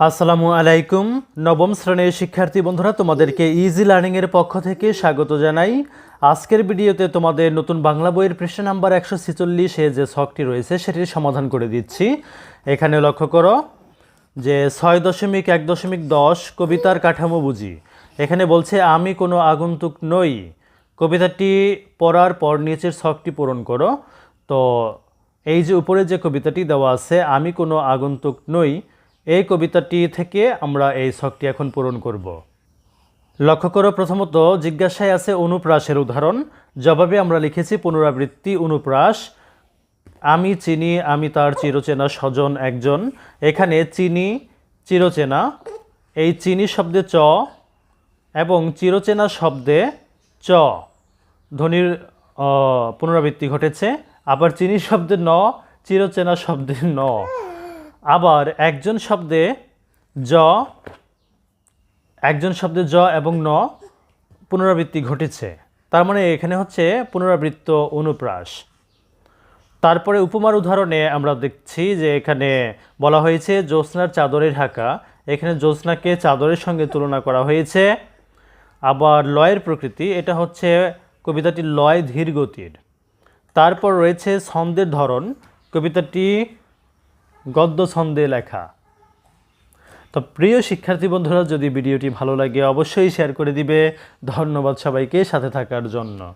আসসালামু আলাইকুম। নবম শ্রেণির শিক্ষার্থী বন্ধুরা, তোমাদেরকে ইজি লার্নিংয়ের পক্ষ থেকে স্বাগত জানাই। আজকের ভিডিওতে তোমাদের নতুন বাংলা বইয়ের পৃষ্ঠা নাম্বার একশো ছেচল্লিশে যে ছকটি রয়েছে, সেটির সমাধান করে দিচ্ছি। এখানে লক্ষ্য করো যে ছয় দশমিক এক দশমিক দশ কবিতার কাঠামো বুঝি। এখানে বলছে, আমি কোনো আগন্তুক নই। কবিতাটি পড়ার পর নিচের ছকটি পূরণ করো। তো এই যে উপরে যে কবিতাটি দেওয়া আছে, আমি কোনো আগন্তুক নই। এই কবিতাটি থেকে আমরা এই শখটি এখন পূরণ করব। লক্ষ্য করো প্রথমত, জিজ্ঞাসায় আছে অনুপ্রাসের উদাহরণ। জবাবে আমরা লিখেছি, পুনরাবৃত্তি, অনুপ্রাস। আমি চিনি, আমি তার চিরচেনা স্বজন একজন। এখানে চিনি, চিরচেনা। এই চিনি শব্দে চ এবং চিরচেনা শব্দে চ। ধ্বনির পুনরাবৃত্তি ঘটেছে। আবার চিনি শব্দে ন, চিরচেনা শব্দে ন। আবার একজন শব্দে জ, একজন শব্দে জ এবং ন পুনরাবৃত্তি ঘটেছে। তার মানে এখানে হচ্ছে পুনরাবৃত্ত অনুপ্রাস। তারপরে উপমার উদাহরণে আমরা দেখছি যে এখানে বলা হয়েছে, জ্যোৎস্নার চাদরে ঢাকা। এখানে জ্যোৎস্নাকে চাদরের সঙ্গে তুলনা করা হয়েছে। আবার লয়ের প্রকৃতি, এটা হচ্ছে কবিতাটির লয় ধীর গতির তারপর রয়েছে ছন্দের ধরন। কবিতাটি গদ্য ছন্দে লেখা। তো প্রিয় শিক্ষার্থী বন্ধুরা, যদি ভিডিওটি ভালো লাগে, অবশ্যই শেয়ার করে দিবে। ধন্যবাদ সবাইকে সাথে থাকার জন্য।